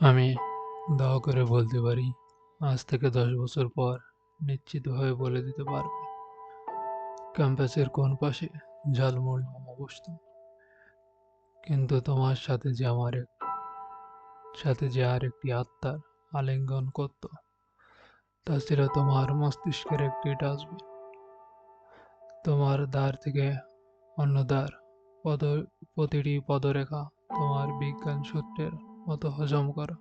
আমি দাওয়া করে বলতে পারি, আজ থেকে দশ বছর পর নিশ্চিতভাবে বলে দিতে পারবে। ক্যাম্পাসের কোন পাশে? ঝালমুড়ি মোমো কিন্তু তোমার সাথে যে আমার এক, সাথে যে আর একটি আত্মার আলিঙ্গন করত, তা ছিল তোমার মস্তিষ্কের একটি ডাস্টবিন। তোমার দ্বার থেকে অন্য দ্বার পদ, প্রতিটি পদরেখা তোমার বিজ্ঞান সূত্রের মতো হজম করো।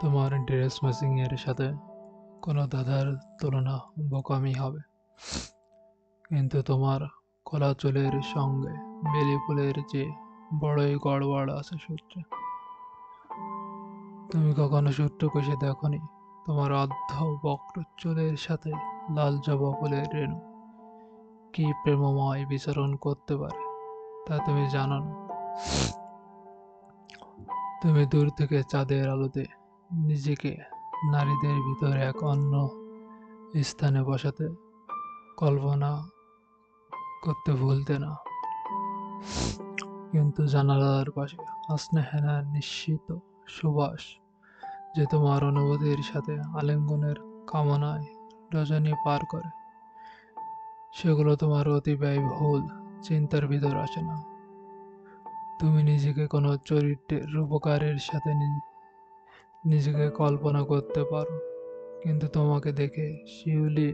তোমার ড্রেস এর সাথে কোনো দাদার তুলনা বোকামি হবে। কিন্তু তোমার কলা চুলের সঙ্গে বেলি ফুলের যে বড়ই গড়বড় আছে সূত্রে। তুমি কখনো সূত্র কষে দেখনি? তোমার অর্ধ বক্র চুলের সাথে লাল জবা ফুলের রেণু কি প্রেমময় বিচরণ করতে পারে, তা তুমি জানো না। তুমি দূর থেকে চাঁদের আলোতে নিজেকে নারীদের ভিতরে এক অন্য স্থানে বসাতে কল্পনা করতে ভুলতে না। কিন্তু জানালার পাশে আসনেহেনা নিশ্চিত সুবাস যে তোমার অনুভূতির সাথে আলিঙ্গনের কামনায় রজনী পার করে। সেগুলো তোমার অতি ব্যয়বহুল, চিন্তার ভিতর আসে না। তুমি নিজেকে কোনো চরিত্রের রূপকারের সাথে নিজেকে কল্পনা করতে পারো। কিন্তু তোমাকে দেখে শিউলি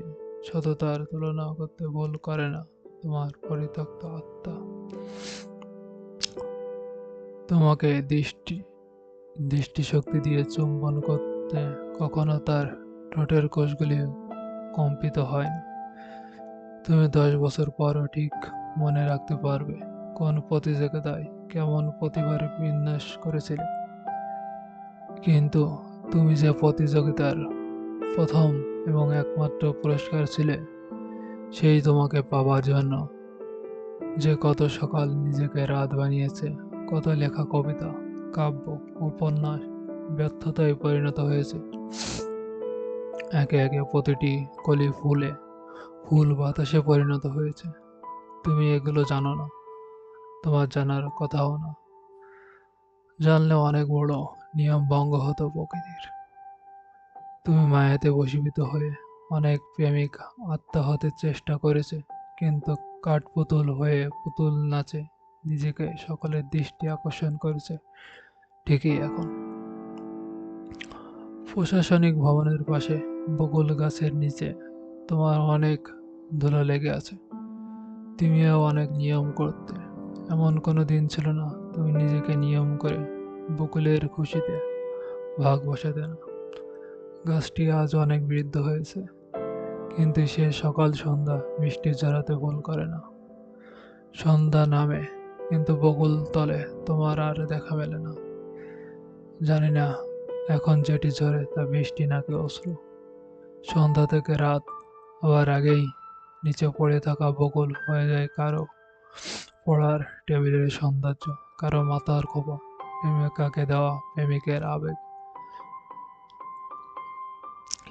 সততার তুলনা করতে ভুল করে না, তোমার পরিত্যক্ত আত্মা। তোমাকে দৃষ্টি, দৃষ্টিশক্তি দিয়ে চুম্বন করতে কখনো তার ঠোঁটের কোষগুলি কম্পিত হয় না তুমি দশ বছর পরও ঠিক মনে রাখতে পারবে কোন প্রতিযোগিতায় কেমন প্রতিভার বিন্যাস করেছিলে। কিন্তু তুমি যে প্রতিযোগিতার প্রথম এবং একমাত্র পুরস্কার ছিলে, সেই তোমাকে পাবার জন্য যে কত সকাল নিজেকে রাত বানিয়েছে, কত লেখা কবিতা, কাব্য, উপন্যাস ব্যর্থতায় পরিণত হয়েছে। একে একে প্রতিটি কলি ফুলে ফুল বাতাসে পরিণত হয়েছে। তুমি এগুলো জানো না। তোমার জানার কথাও না। জানলে অনেক বড় নিয়ম ভঙ্গ হতো প্রকৃতির। তুমি মায়াতে বসীভূত হয়ে অনেক প্রেমিক আত্মা হতে চেষ্টা করেছে, কিন্তু কাঠপুতুল হয়ে পুতুল নাচে নিজেকে সকলের দৃষ্টি আকর্ষণ করেছে, ঠিকই এখন। প্রশাসনিক ভবনের পাশে বকুল গাছের নিচে তোমার অনেক ধুলো লেগে আছে। তুমিও অনেক নিয়ম করতে এমন কোনো দিন ছিল না, তুমি নিজেকে নিয়ম করে বকুলের খুশিতে ভাগ বসাতে না। গাছটি আজ অনেক বৃদ্ধ হয়েছে, কিন্তু সে সকাল সন্ধ্যা বৃষ্টি ঝরাতে ভুল করে না। সন্ধ্যা নামে, কিন্তু বকুল তলে তোমার আর দেখা মেলে না। জানি না এখন যেটি ঝরে তা বৃষ্টি নাকি অশ্রু। সন্ধ্যা থেকে রাত হওয়ার আগেই নিচে পড়ে থাকা বকুল হয়ে যায় কারও পড়ার টেবিলের সৌন্দর্য, কারও মাথার খোপা, প্রেমিকাকে দেওয়া প্রেমিকের আবেগ।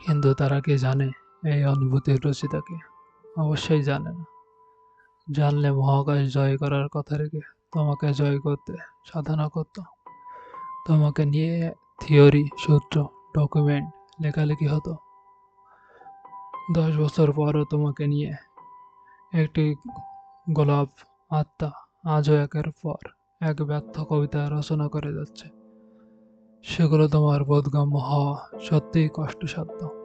কিন্তু তারা কি জানে এই অনুভূতির রচিতাকে অবশ্যই জানে না। জানলে মহাকাশ জয় করার কথা রেখে তোমাকে জয় করতে সাধনা করত। তোমাকে নিয়ে থিওরি, সূত্র, ডকুমেন্ট, লেখালেখি হতো। দশ বছর পরও তোমাকে নিয়ে একটি গোলাপ আত্মা আজও একের পর এক ব্যর্থ কবিতা রচনা করে যাচ্ছে। সেগুলো তোমার বোধগম্য হওয়া সত্যিই কষ্টসাধ্য।